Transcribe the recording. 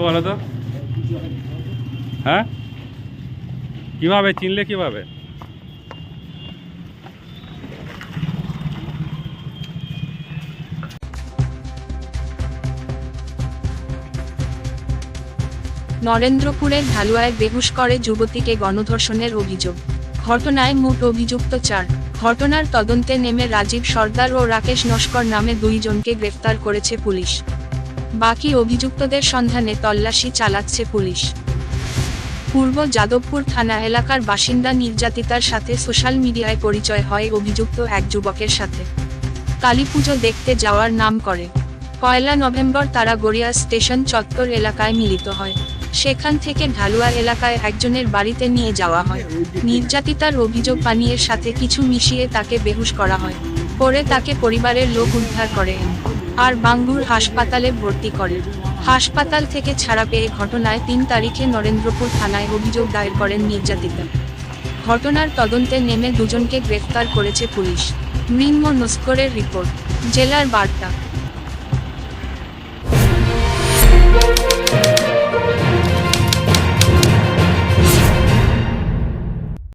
বলো তো? হ্যাঁ? চিনলে নরেন্দ্রপুরের ঢালুয়ায় বেহুশ করে যুবতীকে গণধর্ষণের অভিযোগ। ঘটনায় মোট অভিযুক্ত চার। ঘটনার তদন্তে নেমে রাজীব সর্দার ও রাকেশ নস্কর নামে দুইজনকে গ্রেফতার করেছে পুলিশ। বাকি অভিযুক্তদের সন্ধানে তল্লাশি চালাচ্ছে পুলিশ। পূর্ব যাদবপুর থানা এলাকার বাসিন্দা নির্যাতিতার সাথে সোশ্যাল মিডিয়ায় পরিচয় হয় অভিযুক্ত এক যুবকের সাথে। কালীপুজো দেখতে যাওয়ার নাম করে। পয়লা নভেম্বর তারা গড়িয়া স্টেশন চত্বর এলাকায় মিলিত হয়। সেখান থেকে ঢালুয়া এলাকায় একজনের বাড়িতে নিয়ে যাওয়া হয়। নির্যাতিতার অভিযোগ পানীয়ের সাথে কিছু মিশিয়ে তাকে বেহুশ করা হয়। পরে তাকে পরিবারের লোক উদ্ধার করে। আর বাঙ্গুর হাসপাতালে ভর্তি করেন হাসপাতাল থেকে ছাড়া পেয়ে ঘটনায় তিন তারিখে নরেন্দ্রপুর থানায় অভিযোগ দায়ের করেন নির্যাতিতা। ঘটনার তদন্তে নেমে দুজনকে গ্রেফতার করেছে পুলিশ। মৃন্ম নস্করের রিপোর্ট, জেলার বার্তা।